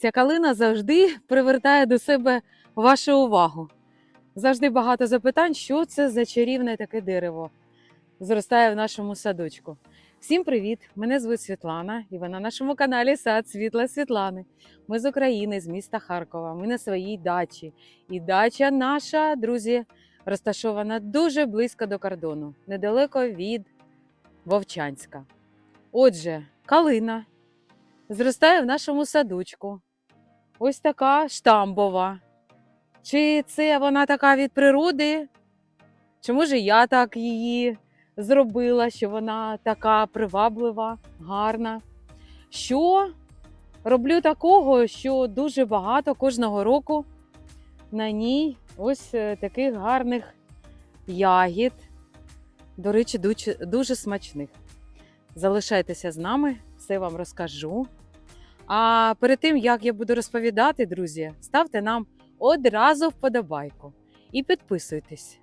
Ця калина завжди привертає до себе вашу увагу. Завжди багато запитань, що це за чарівне таке дерево зростає в нашому садочку. Всім привіт! Мене звуть Світлана, і ви на нашому каналі Сад Світла Світлани. Ми з України, з міста Харкова. Ми на своїй дачі. І дача наша, друзі, розташована дуже близько до кордону, недалеко від Вовчанська. Отже, калина зростає в нашому садочку. Ось така штамбова. Чи це вона така від природи? Чи може я так її зробила, що вона така приваблива, гарна? Що роблю такого, що дуже багато кожного року на ній ось е, таких гарних ягід. До речі, дуже, дуже смачних. Залишайтеся з нами, все вам розкажу. А перед тим, як я буду розповідати, друзі, ставте нам одразу вподобайку і підписуйтесь.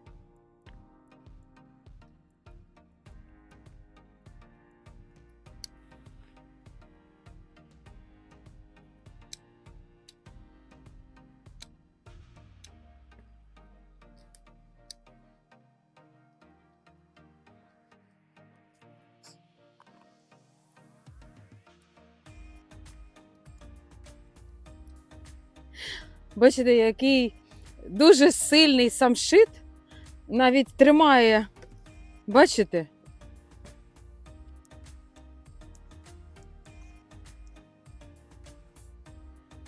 Бачите, який дуже сильний самшит навіть тримає. Бачите?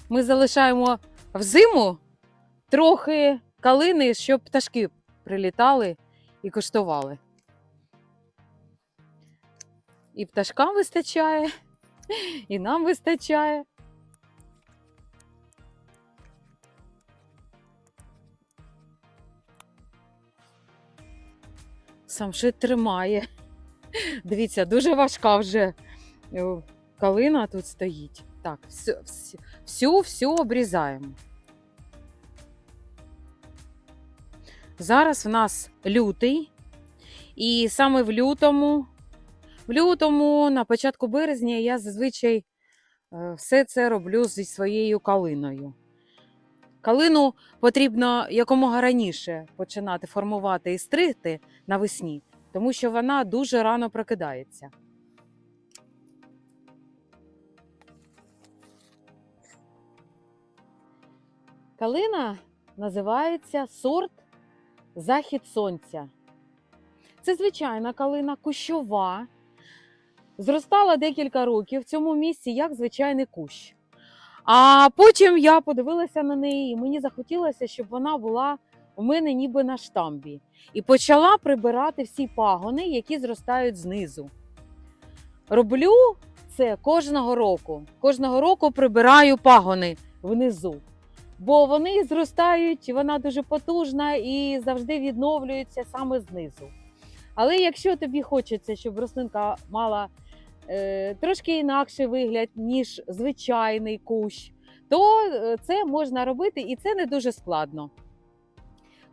Ми залишаємо взиму трохи калини, щоб пташки прилітали і коштували. І пташкам вистачає, і нам вистачає. Самшит тримає. Дивіться, дуже важка вже е, калина тут стоїть. Так, всю, всю, всю, всю обрізаємо. Зараз в нас лютий, і саме в лютому, в лютому, на початку березня, я зазвичай е, все це роблю зі своєю калиною. Калину потрібно якомога раніше починати формувати і стригти навесні, тому що вона дуже рано прокидається. Калина називається сорт Захід сонця. Це звичайна калина, кущова. Зростала декілька років в цьому місці як звичайний кущ. А потім я подивилася на неї, і мені захотілося, щоб вона була у мене ніби на штамбі. І почала прибирати всі пагони, які зростають знизу. Роблю це кожного року. Кожного року прибираю пагони внизу. Бо вони зростають, вона дуже потужна і завжди відновлюється саме знизу. Але якщо тобі хочеться, щоб рослинка мала трошки інакший вигляд, ніж звичайний кущ, то е, це можна робити і це не дуже складно.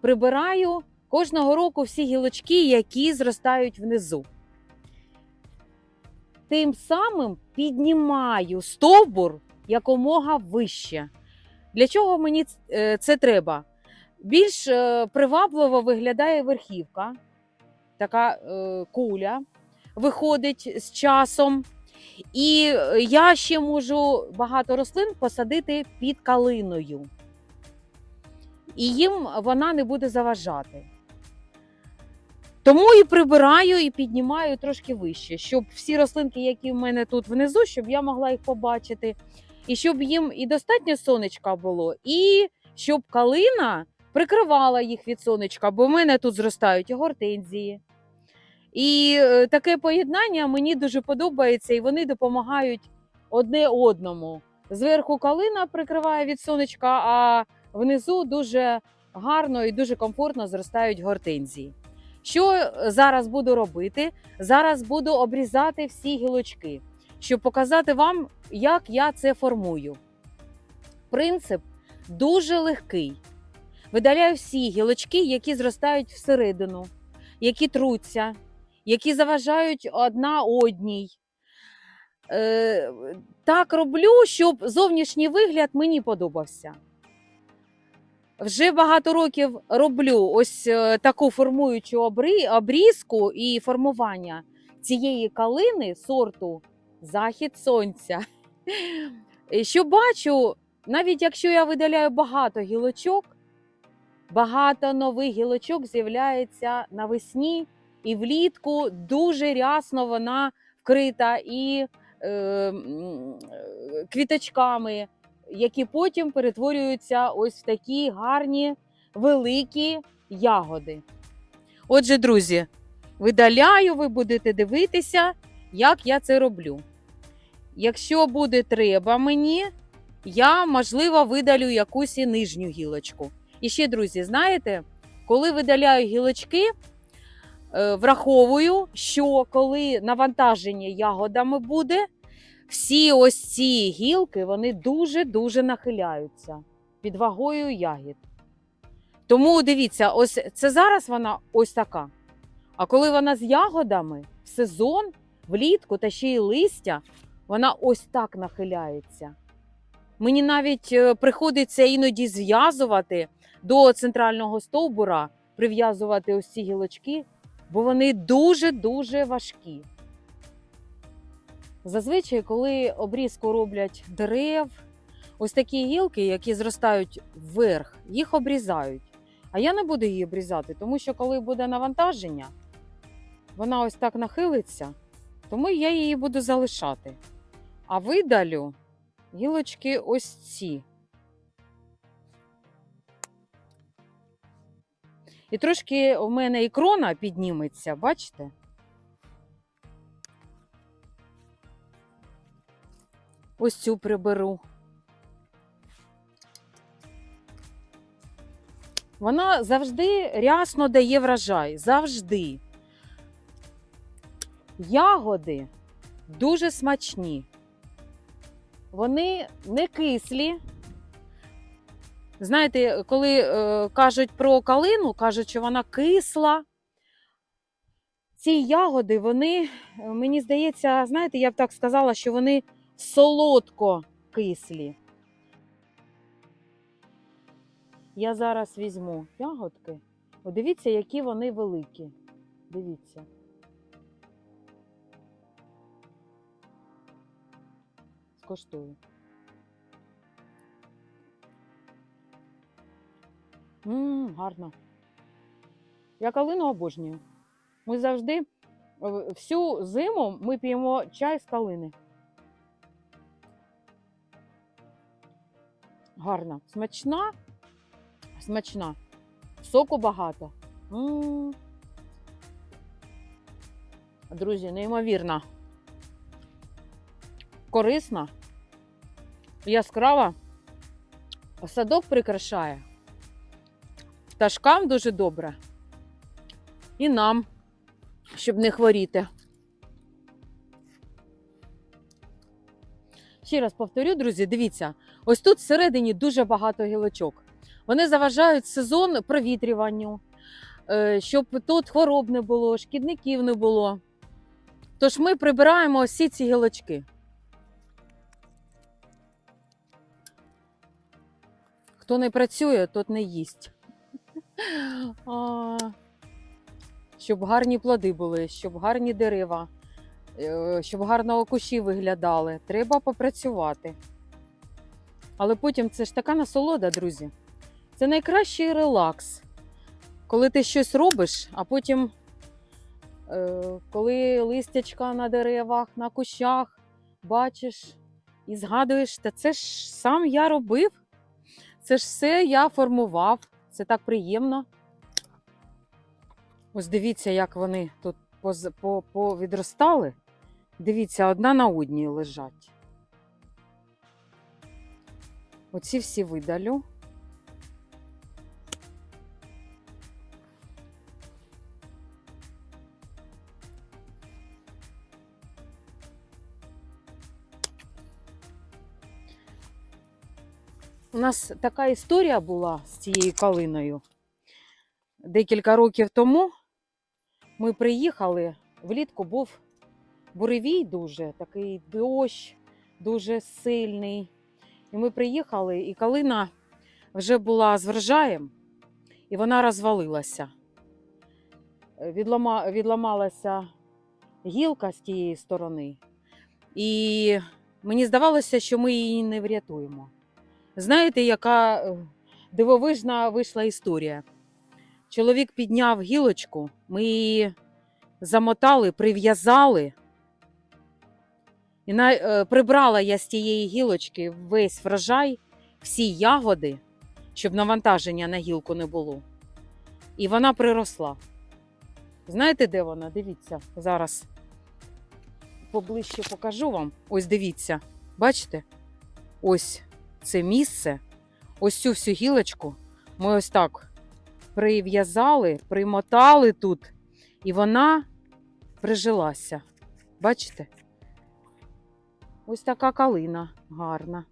Прибираю кожного року всі гілочки, які зростають внизу. Тим самим піднімаю стовбур якомога вище. Для чого мені е, це треба? Більш е, привабливо виглядає верхівка, така е, куля виходить з часом. І е, я ще можу багато рослин посадити під калиною. І їм вона не буде заважати. Тому і прибираю і піднімаю трошки вище, щоб всі рослинки, які в мене тут внизу, щоб я могла їх побачити, і щоб їм і достатньо сонечка було, і щоб калина прикривала їх від сонечка, бо в мене тут зростають гортензії. І е, таке поєднання мені дуже подобається, і вони допомагають одне одному. Зверху калина прикриває від сонечка, а внизу дуже гарно і дуже комфортно зростають гортензії. Що зараз буду робити? Зараз буду обрізати всі гілочки, щоб показати вам, як я це формую. Принцип дуже легкий. Видаляю всі гілочки, які зростають всередину, які труться, які заважають одна одній. е, так роблю, щоб зовнішній вигляд мені подобався. Вже багато років роблю ось е, таку формуючу обрізку і формування цієї калини сорту Захід Сонця. Що бачу, навіть якщо я видаляю багато гілочок, багато нових гілочок з'являється навесні і влітку дуже рясно вона вкрита і е, квіточками, які потім перетворюються ось в такі гарні великі ягоди. Отже, друзі, видаляю, ви будете дивитися, як я це роблю. Якщо буде треба мені, я, можливо, видалю якусь і нижню гілочку. І ще, друзі, знаєте, коли видаляю гілочки, враховую, що коли навантаження ягодами буде, всі ось ці гілки вони дуже-дуже нахиляються під вагою ягід. Тому дивіться, ось це зараз вона ось така. А коли вона з ягодами в сезон, влітку та ще й листя, вона ось так нахиляється. Мені навіть е, приходиться іноді зв'язувати до центрального стовбура, прив'язувати ось ці гілочки, бо вони дуже-дуже важкі. Зазвичай, коли обрізку роблять дерев, ось такі гілки, які зростають вверх, їх обрізають. А я не буду її обрізати, тому що коли буде навантаження, вона ось так нахилиться, тому я її буду залишати. А видалю гілочки ось ці. І трошки у мене і крона підніметься, бачите? Ось цю приберу. Вона завжди рясно дає врожай. Завжди. Ягоди дуже смачні. Вони не кислі. Знаєте, коли е, кажуть про калину, кажуть, що вона кисла. Ці ягоди, вони, е, мені здається, знаєте, я б так сказала, що вони солодко кислі. Я зараз візьму ягодки. О, дивіться, які вони великі. Дивіться. Скоштую. Мм, гарно. Я калину обожнюю. Ми завжди е, всю зиму ми п'ємо чай з калини. Гарна, смачна, смачна. Соку багато. М. Друзі, неймовірна. Корисна, яскрава. Садок прикрашає. Пташкам дуже добре. І нам, щоб не хворіти. Ще раз повторю, друзі, дивіться, ось тут всередині дуже багато гілочок. Вони заважають сезон провітрюванню, е, щоб тут хвороб не було, шкідників не було. Тож ми прибираємо всі ці гілочки. Хто не працює, тот не їсть. Щоб гарні плоди були, щоб гарні дерева, е, щоб гарно кущі виглядали. Треба попрацювати. Але потім це ж така насолода, друзі. Це найкращий релакс. Коли ти щось робиш, а потім, е, коли листячка на деревах, на кущах бачиш і згадуєш, та це ж сам я робив. Це ж все я формував. Це так приємно. Ось дивіться, як вони тут повідростали. Дивіться, одна на одній лежать. Оці всі видалю. У нас така історія була з цією калиною. Декілька років тому ми приїхали, влітку був буревій дуже, такий дощ дуже сильний. І ми приїхали, і калина вже була з врожаєм, і вона розвалилася. Відлома, відламалася гілка з тієї сторони, і мені здавалося, що ми її не врятуємо. Знаєте, яка е, дивовижна вийшла історія? Чоловік підняв гілочку, ми її замотали, прив'язали. І на, е, прибрала я з тієї гілочки весь врожай, всі ягоди, щоб навантаження на гілку не було. І вона приросла. Знаєте, де вона? Дивіться, зараз поближче покажу вам. Ось дивіться, бачите? Ось це місце, ось цю всю гілочку ми ось так прив'язали, примотали тут, і вона прижилася. Бачите? Ось така калина гарна.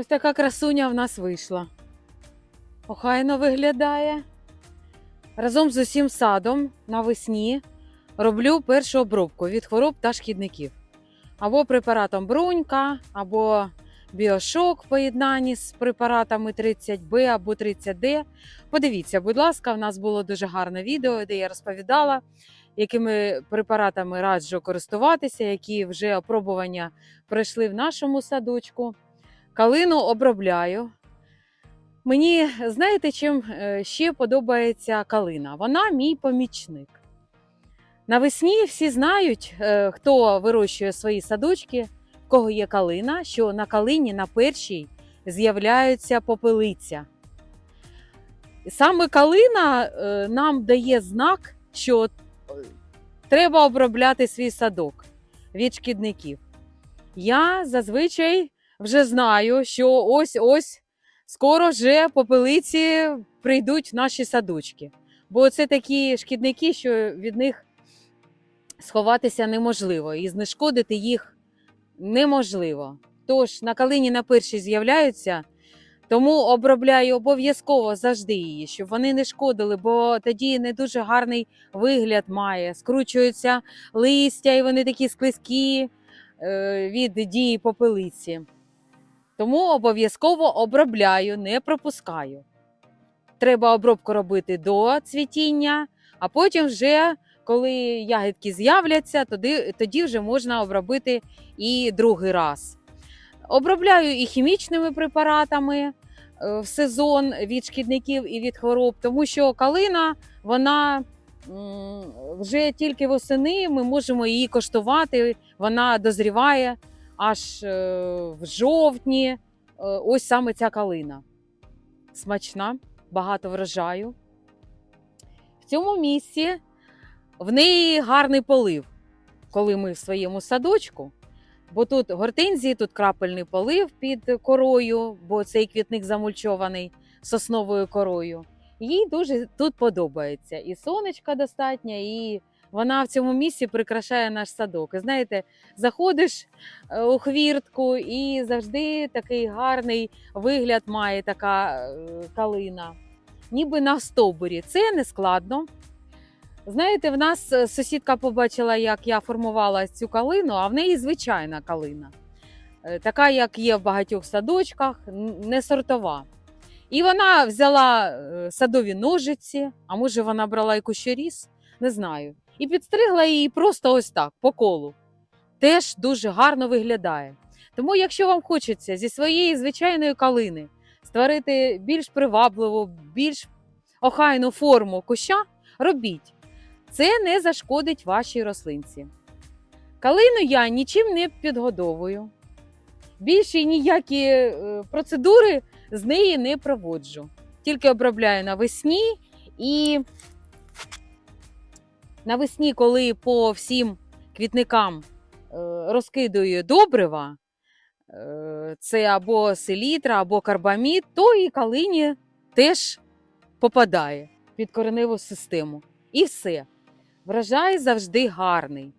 Ось така красуня в нас вийшла. Охайно виглядає. Разом з усім садом навесні роблю першу обробку від хвороб та шкідників. Або препаратом брунька, або біошок в поєднанні з препаратами 30Б або 30D. Подивіться, будь ласка, в нас було дуже гарне відео, де я розповідала, якими препаратами раджу користуватися, які вже опробування пройшли в нашому садочку. Калину обробляю. Мені знаєте, чим е, ще подобається калина? Вона мій помічник. Навесні всі знають, е, хто вирощує свої садочки, в кого є калина, що на калині на першій з'являються попелиця. Саме калина е, нам дає знак, що треба обробляти свій садок від шкідників. Я зазвичай вже знаю, що ось ось скоро вже попелиці прийдуть наші садочки. Бо це такі шкідники, що від них сховатися неможливо і знешкодити їх неможливо. Тож на калині на першій з'являються, тому обробляю обов'язково завжди її, щоб вони не шкодили, бо тоді не дуже гарний вигляд має. Скручуються листя, і вони такі склизькі е, від дії попелиці. Тому обов'язково обробляю, не пропускаю. Треба обробку робити до цвітіння, а потім вже, коли ягідки з'являться, тоді, тоді вже можна обробити і другий раз. Обробляю і хімічними препаратами е, в сезон від шкідників і від хвороб, тому що калина, вона вже тільки восени ми можемо її коштувати, вона дозріває аж е, в жовтні. Е, Ось саме ця калина. Смачна, багато врожаю. В цьому місці в неї гарний полив, коли ми в своєму садочку. Бо тут гортензії, тут крапельний полив під корою, бо цей квітник замульчований сосновою корою. Їй дуже тут подобається. І сонечка достатньо, і вона в цьому місці прикрашає наш садок. Знаєте, заходиш е, у хвіртку, і завжди такий гарний вигляд має така е, калина, ніби на стовбурі. Це не складно. Знаєте, в нас е, сусідка побачила, як я формувала цю калину, а в неї звичайна калина. Така, як є в багатьох садочках, не сортова. І вона взяла садові ножиці, а може вона брала і кущоріз, не знаю. І підстригла її просто ось так, по колу. Теж дуже гарно виглядає. Тому, якщо вам хочеться зі своєї звичайної калини створити більш привабливу, більш охайну форму куща, робіть. Це не зашкодить вашій рослинці. Калину я нічим не підгодовую. Більше ніякі е, процедури з неї не проводжу. Тільки обробляю навесні і навесні, коли по всім квітникам е, розкидаю добрива, е, це або селітра, або карбамід, то і калині теж попадає під кореневу систему. І все. Врожай завжди гарний,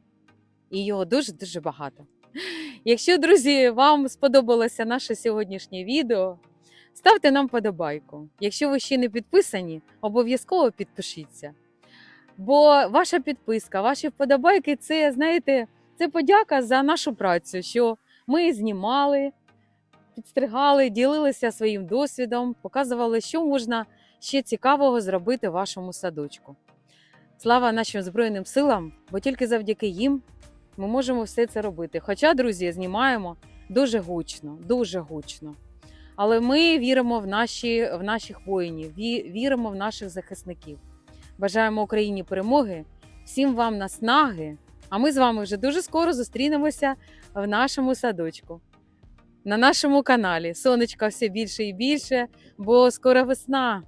і його дуже-дуже багато. Якщо, друзі, вам сподобалося наше сьогоднішнє відео, ставте нам подобайку. Якщо ви ще не підписані, обов'язково підпишіться. Бо ваша підписка, ваші вподобайки це, знаєте, це подяка за нашу працю, що ми знімали, підстригали, ділилися своїм досвідом, показували, що можна ще цікавого зробити в вашому садочку. Слава нашим Збройним силам, бо тільки завдяки їм ми можемо все це робити. Хоча, друзі, знімаємо дуже гучно, дуже гучно. Але ми віримо в, наші, в наших воїнів, віримо в наших захисників. Бажаємо Україні перемоги, всім вам наснаги. А ми з вами вже дуже скоро зустрінемося в нашому садочку, на нашому каналі. Сонечка все більше і більше, бо скоро весна.